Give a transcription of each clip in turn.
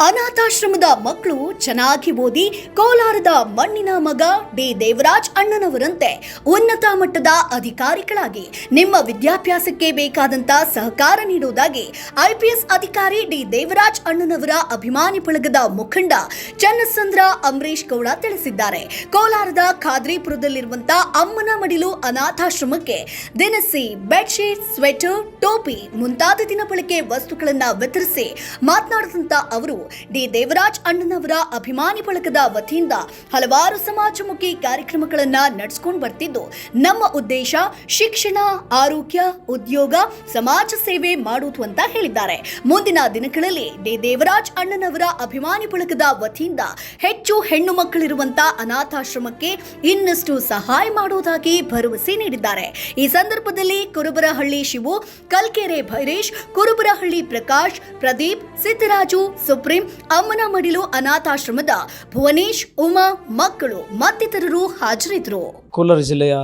ಅನಾಥಾಶ್ರಮದ ಮಕ್ಕಳು ಚೆನ್ನಾಗಿ ಓದಿ ಕೋಲಾರದ ಮಣ್ಣಿನ ಮಗ ಡಿ ದೇವರಾಜ್ ಅಣ್ಣನವರಂತೆ ಉನ್ನತ ಮಟ್ಟದ ಅಧಿಕಾರಿಗಳಾಗಿ ನಿಮ್ಮ ವಿದ್ಯಾಭ್ಯಾಸಕ್ಕೆ ಬೇಕಾದಂತ ಸಹಕಾರ ನೀಡುವುದಾಗಿ ಐಪಿಎಸ್ ಅಧಿಕಾರಿ ಡಿ. ದೇವರಾಜ್ ಅಣ್ಣನವರ ಅಭಿಮಾನಿ ಬಳಗದ ಮುಖಂಡ ಚನ್ನಸಂದ್ರ ಅಂಬರೀಶ್ ಗೌಡ ತಿಳಿಸಿದ್ದಾರೆ. ಕೋಲಾರದ ಖಾದ್ರಿಪುರದಲ್ಲಿರುವಂತ ಅಮ್ಮನ ಮಡಿಲು ಅನಾಥಾಶ್ರಮಕ್ಕೆ ದಿನಸಿ, ಬೆಡ್ಶೀಟ್, ಸ್ವೆಟರ್, ಟೋಪಿ ಮುಂತಾದ ದಿನಬಳಕೆ ವಸ್ತುಗಳನ್ನು ವಿತರಿಸಿ ಮಾತನಾಡಿದಂತ ಅವರು ಡಿ ದೇವರಾಜ್ ಅಣ್ಣನವರ ಅಭಿಮಾನಿ ಬಳಗದ ವತಿಯಿಂದ ಹಲವಾರು ಸಮಾಜಮುಖಿ ಕಾರ್ಯಕ್ರಮಗಳನ್ನ ನಡೆಸಿಕೊಂಡು ಬರ್ತಿದ್ದು. ನಮ್ಮ ಉದ್ದೇಶ ಶಿಕ್ಷಣ, ಆರೋಗ್ಯ, ಉದ್ಯೋಗ, ಸಮಾಜ ಸೇವೆ ಮಾಡುವುದು ಅಂತ ಹೇಳಿದ್ದಾರೆ. ಮುಂದಿನ ದಿನಗಳಲ್ಲಿ ಡಿ ದೇವರಾಜ್ ಅಣ್ಣನವರ ಅಭಿಮಾನಿ ಬಳಗದ ವತಿಯಿಂದ ಹೆಚ್ಚು ಹೆಣ್ಣು ಮಕ್ಕಳಿರುವಂತ ಅನಾಥಾಶ್ರಮಕ್ಕೆ ಇನ್ನಷ್ಟು ಸಹಾಯ ಮಾಡುವುದಾಗಿ ಭರವಸೆ ನೀಡಿದ್ದಾರೆ. ಈ ಸಂದರ್ಭದಲ್ಲಿ ಕುರುಬರಹಳ್ಳಿ ಶಿವು, ಕಲ್ಕೆರೆ ಭೈರೇಶ್, ಕುರುಬರಹಳ್ಳಿ ಪ್ರಕಾಶ್, ಪ್ರದೀಪ್, ಸಿದ್ದರಾಜು ಸುಪ್ರೀಂ ಅಮ್ಮನ ಮಡಿಲು ಅನಾಥಾಶ್ರಮದ ಭುವನೇಶ್ ಉಮಾ ಮಕ್ಕಳು ಮತ್ತಿತರರು ಹಾಜರಿದ್ದರು. ಕೋಲಾರ ಜಿಲ್ಲೆಯ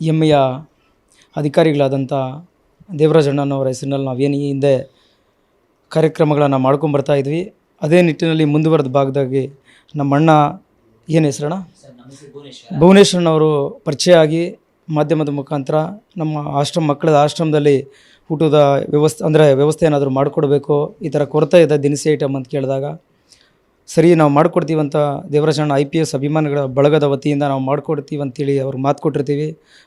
ಎಮ್ಮೆಯ ಅಧಿಕಾರಿಗಳಾದಂಥ ದೇವರಾಜ್ ಅಣ್ಣನವರ ಹೆಸರಿನಲ್ಲಿ ನಾವೇನು ಈ ಹಿಂದೆ ಕಾರ್ಯಕ್ರಮಗಳನ್ನು ಮಾಡ್ಕೊಂಬರ್ತಾ ಇದ್ವಿ. ಅದೇ ನಿಟ್ಟಿನಲ್ಲಿ ಮುಂದುವರೆದ ಭಾಗದಾಗಿ ನಮ್ಮ ಅಣ್ಣ ಏನು ಹೆಸರಣ್ಣ? ಭುವನೇಶ್ವರನವರು ಪರಿಚಯ ಆಗಿ ಮಾಧ್ಯಮದ ಮುಖಾಂತರ ನಮ್ಮ ಆಶ್ರಮ, ಮಕ್ಕಳ ಆಶ್ರಮದಲ್ಲಿ ಊಟದ ವ್ಯವಸ್ಥೆ, ಅಂದರೆ ವ್ಯವಸ್ಥೆ ಏನಾದರೂ ಮಾಡಿಕೊಡ್ಬೇಕು. ಈ ಥರ ಕೊರತೆ ಇದೆ ದಿನಸಿ ಐಟಮ್ ಅಂತ ಕೇಳಿದಾಗ. ಸರಿ, ನಾವು ಮಾಡಿಕೊಡ್ತೀವಿ ಅಂತ ದೇವರಾಜಣ್ಣ ಐ ಪಿ ಎಸ್ ಅಭಿಮಾನಿಗಳ ಬಳಗದ ವತಿಯಿಂದ ನಾವು ಮಾಡಿಕೊಡ್ತೀವಿ ಅಂತೇಳಿ ಅವ್ರು ಮಾತು ಕೊಟ್ಟಿರ್ತೀವಿ.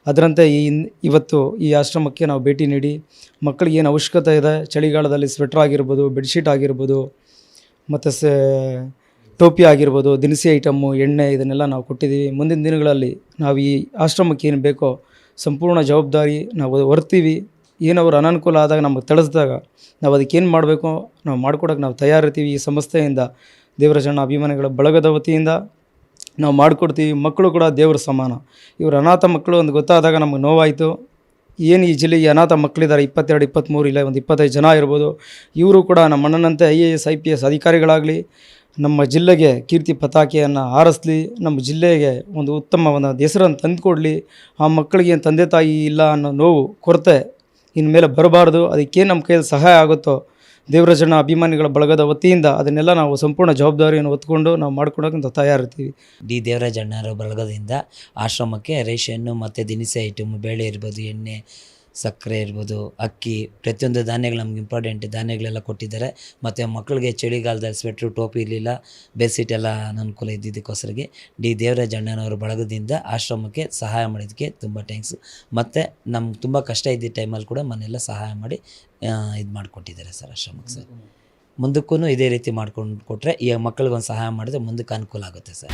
ಅದರಂತೆ ಈ ಇವತ್ತು ಈ ಆಶ್ರಮಕ್ಕೆ ನಾವು ಭೇಟಿ ನೀಡಿ, ಮಕ್ಕಳಿಗೆ ಏನು ಅವಶ್ಯಕತೆ ಇದೆ, ಚಳಿಗಾಲದಲ್ಲಿ ಸ್ವೆಟ್ರ್ ಆಗಿರ್ಬೋದು ಬೆಡ್ಶೀಟ್ ಆಗಿರ್ಬೋದು, ಮತ್ತು ಸೇ ಟೋಪಿ ಆಗಿರ್ಬೋದು, ದಿನಸಿ ಐಟಮ್ಮು ಎಣ್ಣೆ ಇದನ್ನೆಲ್ಲ ನಾವು ಕೊಟ್ಟಿದ್ದೀವಿ. ಮುಂದಿನ ದಿನಗಳಲ್ಲಿ ನಾವು ಈ ಆಶ್ರಮಕ್ಕೆ ಏನು ಬೇಕೋ ಸಂಪೂರ್ಣ ಜವಾಬ್ದಾರಿ ನಾವು ಹೊರ್ತೀವಿ. ಏನವರು ಅನಾನುಕೂಲ ಆದಾಗ ನಮಗೆ ತಿಳಿಸಿದಾಗ ನಾವು ಅದಕ್ಕೆ ಏನು ಮಾಡಬೇಕು, ನಾವು ಮಾಡ್ಕೊಡೋಕೆ ನಾವು ತಯಾರಿರ್ತೀವಿ. ಈ ಸಂಸ್ಥೆಯಿಂದ ದೇವರ ಜನ ಅಭಿಮಾನಿಗಳ ಬಳಗದ ವತಿಯಿಂದ ನಾವು ಮಾಡಿಕೊಡ್ತೀವಿ. ಮಕ್ಕಳು ಕೂಡ ದೇವರ ಸಮಾನ. ಇವರು ಅನಾಥ ಮಕ್ಕಳು ಒಂದು ಗೊತ್ತಾದಾಗ ನಮಗೆ ನೋವಾಯಿತು. ಏನು ಈ ಜಿಲ್ಲೆಗೆ ಅನಾಥ ಮಕ್ಕಳಿದ್ದಾರೆ? ಇಪ್ಪತ್ತೆರಡು, ಇಪ್ಪತ್ತ್ಮೂರು, ಇಲ್ಲ ಒಂದು ಇಪ್ಪತ್ತೈದು ಜನ ಇರ್ಬೋದು. ಇವರು ಕೂಡ ನಮ್ಮ ಅಣ್ಣನಂತೆ I A S, I P S ಅಧಿಕಾರಿಗಳಾಗಲಿ ನಮ್ಮ ಜಿಲ್ಲೆಗೆ ಕೀರ್ತಿ ಪತಾಕೆಯನ್ನು ಹಾರಿಸ್ಲಿ, ನಮ್ಮ ಜಿಲ್ಲೆಗೆ ಒಂದು ಉತ್ತಮ ಒಂದು ಹೆಸರನ್ನು ತಂದುಕೊಡ್ಲಿ, ಆ ಮಕ್ಕಳಿಗೆ ತಂದೆ ತಾಯಿ ಇಲ್ಲ ಅನ್ನೋ ನೋವು, ಕೊರತೆ ಇನ್ನು ಮೇಲೆ ಬರಬಾರ್ದು. ಅದಕ್ಕೇನು ನಮ್ಮ ಕೈಯಲ್ಲಿ ಸಹಾಯ ಆಗುತ್ತೋ? ದೇವರಾಜಣ್ಣ ಅಭಿಮಾನಿಗಳ ಬಳಗದ ವತಿಯಿಂದ ಅದನ್ನೆಲ್ಲ ನಾವು ಸಂಪೂರ್ಣ ಜವಾಬ್ದಾರಿಯನ್ನು ಹೊತ್ಕೊಂಡು ನಾವು ಮಾಡ್ಕೊಳ್ಳೋಕ್ಕಿಂತ ತಯಾರಿರ್ತೀವಿ. ಡಿ. ದೇವರಾಜಣ್ಣರ ಬಳಗದಿಂದ ಆಶ್ರಮಕ್ಕೆ ರೇಷನ್ನು ಮತ್ತು ದಿನಸಿ ಐಟಮ್, ಬೇಳೆ ಇರ್ಬೋದು, ಎಣ್ಣೆ ಸಕ್ಕರೆ ಇರ್ಬೋದು, ಅಕ್ಕಿ, ಪ್ರತಿಯೊಂದು ಧಾನ್ಯಗಳು ನಮ್ಗೆ ಇಂಪಾರ್ಟೆಂಟ್ ಧಾನ್ಯಗಳೆಲ್ಲ ಕೊಟ್ಟಿದ್ದಾರೆ. ಮತ್ತು ಮಕ್ಕಳಿಗೆ ಚಳಿಗಾಲದಲ್ಲಿ ಸ್ವೆಟ್ರು ಟೋಪಿ ಇರಲಿಲ್ಲ ಬೆಡ್ಶೀಟ್ ಎಲ್ಲ ಅನುಕೂಲ ಇದ್ದಿದ್ದಕ್ಕೋಸ್ಕರಗೆ ಡಿ ದೇವರಾಜ ಅಣ್ಣನವರ ಬಳಗದಿಂದ ಆಶ್ರಮಕ್ಕೆ ಸಹಾಯ ಮಾಡಿದ್ದಕ್ಕೆ ತುಂಬ ಥ್ಯಾಂಕ್ಸ್ ಮತ್ತು ನಮ್ಗೆ ತುಂಬ ಕಷ್ಟ ಇದ್ದ ಟೈಮಲ್ಲಿ ಕೂಡ ಮನೆಯೆಲ್ಲ ಸಹಾಯ ಮಾಡಿ ಇದು ಮಾಡಿಕೊಟ್ಟಿದ್ದಾರೆ ಸರ್ ಆಶ್ರಮಕ್ಕೆ ಸರ್. ಮುಂದಕ್ಕೂ ಇದೇ ರೀತಿ ಮಾಡ್ಕೊಂಡು ಕೊಟ್ಟರೆ ಈ ಮಕ್ಕಳಿಗೊಂದು ಸಹಾಯ ಮಾಡಿದ್ರೆ ಮುಂದಕ್ಕೆ ಅನುಕೂಲ ಆಗುತ್ತೆ ಸರ್.